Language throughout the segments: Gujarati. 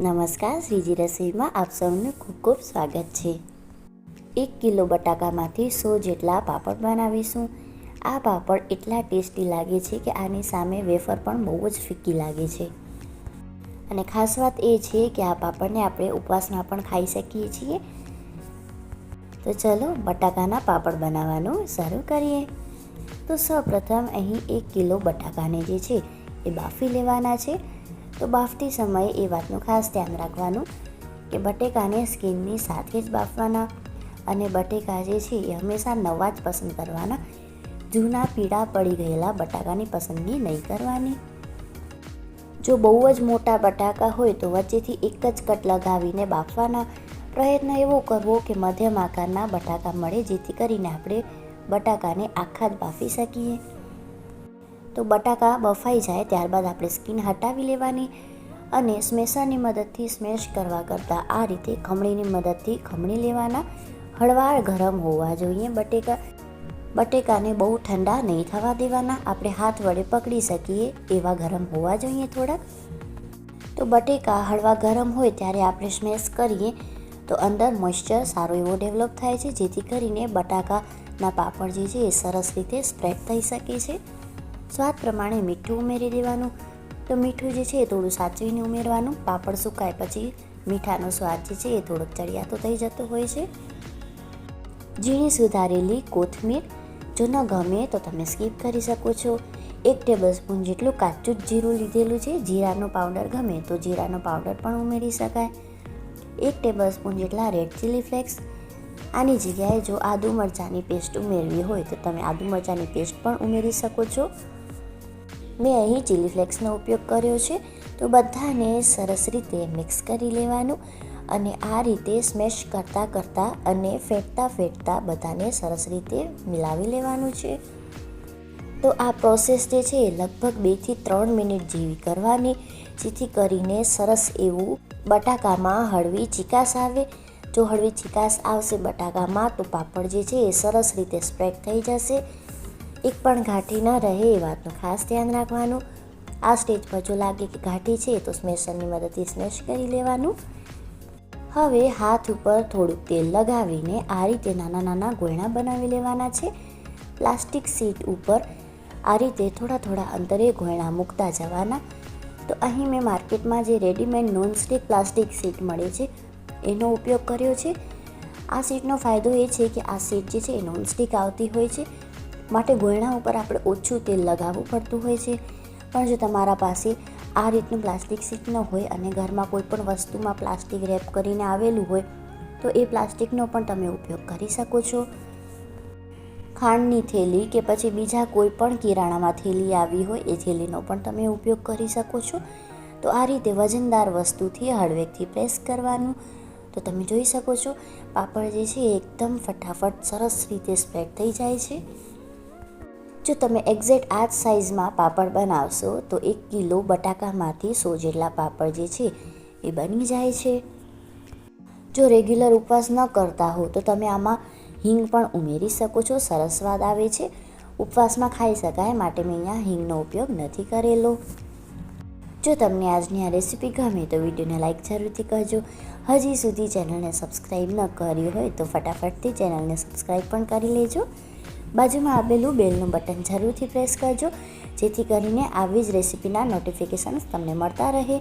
નમસ્કાર, શ્રીજી રસોઈમાં આપ સૌનું ખૂબ ખૂબ સ્વાગત છે. એક કિલો બટાકામાંથી સો જેટલા પાપડ બનાવીશું. આ પાપડ એટલા ટેસ્ટી લાગે છે કે આની સામે વેફર પણ બહુ જ ફીકી લાગે છે. અને ખાસ વાત એ છે કે આ પાપડને આપણે ઉપવાસમાં પણ ખાઈ શકીએ છીએ. તો ચલો બટાકાના પાપડ બનાવવાનું શરૂ કરીએ. તો સૌપ્રથમ અહીં એક કિલો બટાકાને જે છે એ બાફી લેવાના છે. તો બાફતી સમયે એ વાતનું ખાસ ધ્યાન રાખવાનું કે બટેકાને સ્કિનની સાથે જ બાફવાના અને બટેકા જે છે એ હંમેશા નવા જ પસંદ કરવાના. જૂના પીળા પડી ગયેલા બટાકાની પસંદગી નહીં કરવાની. જો બહુ જ મોટા બટાકા હોય તો વચ્ચેથી એક જ કટ લગાવીને બાફવાના પ્રયત્ન એવો કરવો કે મધ્યમ આકારના બટાકા મળે જેથી કરીને આપણે બટાકાને આખા જ બાફી શકીએ. તો બટાકા બફાઈ જાય ત્યારબાદ આપણે સ્કીન હટાવી લેવાની અને સ્મેશાની મદદથી સ્મેશ કરવા કરતાં આ રીતે ખમણીની મદદથી ખમણી લેવાના. હળવાળ ગરમ હોવા જોઈએ, બટેકા, બટેકાને બહુ ઠંડા નહીં થવા દેવાના. આપણે હાથ વડે પકડી શકીએ એવા ગરમ હોવા જોઈએ થોડાક. તો બટેકા હળવા ગરમ હોય ત્યારે આપણે સ્મેશ કરીએ તો અંદર મોઇશ્ચર સારો એવો ડેવલપ થાય છે, જેથી કરીને બટાકાના પાપડ જે છે એ સરસ રીતે સ્પ્રેડ થઈ શકે છે. સ્વાદ પ્રમાણે મીઠું ઉમેરી દેવાનું. તો મીઠું જે છે એ થોડું સાચવીને ઉમેરવાનું. પાપડ સુકાય પછી મીઠાનો સ્વાદ જે છે એ થોડોક ચડિયાતો થઈ જતો હોય છે. ઝીણી સુધારેલી કોથમીર. જો ન ગમે તો તમે સ્કીપ કરી શકો છો. એક ટેબલ સ્પૂન જેટલું કાચું જ જીરું લીધેલું છે. જીરાનો પાવડર ગમે તો જીરાનો પાવડર પણ ઉમેરી શકાય. એક ટેબલ સ્પૂન જેટલા રેડ ચીલી ફ્લેક્સ. આની જગ્યાએ જો આદુ મરચાંની પેસ્ટ ઉમેરવી હોય તો તમે આદુ મરચાંની પેસ્ટ પણ ઉમેરી શકો છો. મેં અહીં ચીલી ફ્લેક્સનો ઉપયોગ કર્યો છે, તો બધાને સરસ રીતે મિક્સ કરી લેવાનું અને આ રીતે સ્મેશ કરતાં કરતાં અને ફેટતા ફેટતા બધાને સરસ રીતે મિલાવી લેવાનું છે. તો આ પ્રોસેસ જે છે લગભગ બેથી ત્રણ મિનિટ જેવી કરવાની, જેથી કરીને સરસ એવું બટાકામાં હળવી ચિકાસ આવે. જો હળવી ચિકાસ આવશે બટાકામાં, તો પાપડ જે છે એ સરસ રીતે સ્પ્રેડ થઈ જશે. એક પણ ઘાટી ન રહે એ વાતનું ખાસ ધ્યાન રાખવાનું. આ સ્ટેજ પર જો લાગે કે ઘાટી છે, તો સ્મેશરની મદદથી સ્મેશ કરી લેવાનું. હવે હાથ ઉપર થોડુંક તેલ લગાવીને આ રીતે નાના નાના ગોયણા બનાવી લેવાના છે. પ્લાસ્ટિક સીટ ઉપર આ રીતે થોડા થોડા અંતરે ગોયણા મૂકતા જવાના. તો અહીં મેં માર્કેટમાં જે રેડીમેડ નોનસ્ટિક પ્લાસ્ટિક સીટ મળે છે, એનો ઉપયોગ કર્યો છે. આ સીટનો ફાયદો એ છે કે આ સીટ જે છે, એ નોનસ્ટિક આવતી હોય છે. માટે ગોયણા ઉપર આપણે ઓછું તેલ લગાવવું પડતું હોય છે. પણ જો તમારા પાસે આ રીતનું પ્લાસ્ટિક સીટ ન હોય અને ઘરમાં કોઈ પણ વસ્તુમાં પ્લાસ્ટિક રેપ કરીને આવેલું હોય, તો એ પ્લાસ્ટિકનો પણ તમે ઉપયોગ કરી શકો છો. ખાંડની થેલી કે પછી બીજા કોઈ પણ કિરાણામાં થેલી આવી હોય, એ થેલીનો પણ તમે ઉપયોગ કરી શકો છો. તો આ રીતે વજનદાર વસ્તુથી હળવેકથી પ્રેસ કરવાનું. તો તમે જોઈ શકો છો, પાપડ જે છે એકદમ ફટાફટ સરસ રીતે સ્પ્રેડ થઈ જાય છે. જો તમે એક્ઝેક્ટ આ જ સાઇઝમાં પાપડ બનાવશો, તો એક કિલો બટાકામાંથી સો જેટલા પાપડ જે છે, એ બની જાય છે. જો રેગ્યુલર ઉપવાસ ન કરતા હો, તો તમે આમાં હિંગ પણ ઉમેરી શકો છો. સરસ સ્વાદ આવે છે. ઉપવાસમાં ખાઈ શકાય માટે મેં અહીંયા હિંગનો ઉપયોગ નથી કરેલો. જો તમને આજની આ રેસીપી ગમે, તો વિડીયોને લાઇક જરૂરથી કરજો. હજી સુધી ચેનલને સબસ્ક્રાઈબ ન કરી હોય, તો ફટાફટથી ચેનલને સબસ્ક્રાઈબ પણ કરી લેજો. બાજુમાં આપેલું બેલનું બટન જરૂરથી પ્રેસ કરજો, જેથી કરીને આવી જ રેસીપીના નોટિફિકેશન્સ તમને મળતા રહે.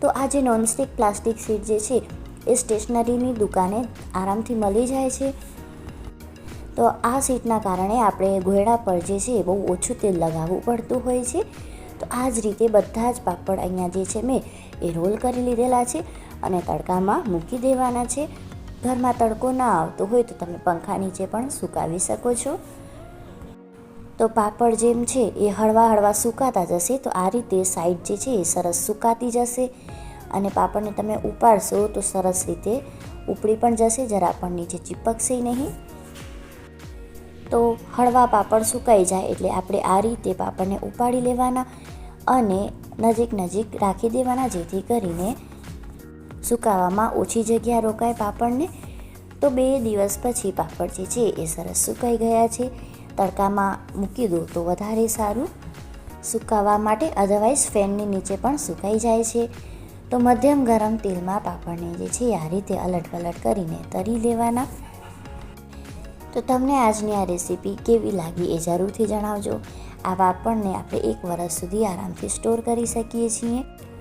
તો આ જે નોનસ્ટિક પ્લાસ્ટિક સીટ જે છે, એ સ્ટેશનરીની દુકાને આરામથી મળી જાય છે. તો આ સીટના કારણે આપણે ઘોડા પર જે છે, એ બહુ ઓછું તેલ લગાવવું પડતું હોય છે. તો આ જ રીતે બધા જ પાપડ અહીંયા જે છે, મેં એ રોલ કરી લીધેલા છે અને તડકામાં મૂકી દેવાના છે. ઘરમાં તડકો ના આવતો હોય તો તમે પંખા નીચે પણ સુકાવી શકો છો. તો પાપડ જેમ છે એ હળવા હળવા સુકાતા જશે તો આ રીતે સાઈડ જે છે એ સરસ સુકાતી જશે. અને પાપડને તમે ઉપાડશો તો સરસ રીતે ઉપડી પણ જશે, જરા પણ નીચે ચીપકશે નહીં. તો હળવા પાપડ સુકાઈ જાય એટલે આપણે આ રીતે પાપડને ઉપાડી લેવાના અને નજીક નજીક રાખી દેવાના જેથી કરીને સુકાવામાં ઓછી જગ્યા રોકાય પાપડને? તો બે દિવસ પછી પાપડ જે છે એ સરસ સુકાઈ ગયા છે. તડકામાં મૂકી દો તો વધારે સારું. સુકાવા માટે અધરવાઇઝ ફેનની નીચે પણ સુકાઈ જાય છે. તો મધ્યમ ગરમ તેલમાં પાપડને જે છે આ રીતે અલટ પલટ કરીને તરી લેવાના. તો તમને આજની આ રેસીપી કેવી લાગી એ જરૂરથી જણાવજો. આ પાપડને આપણે એક વર્ષ સુધી આરામથી સ્ટોર કરી શકીએ છીએ.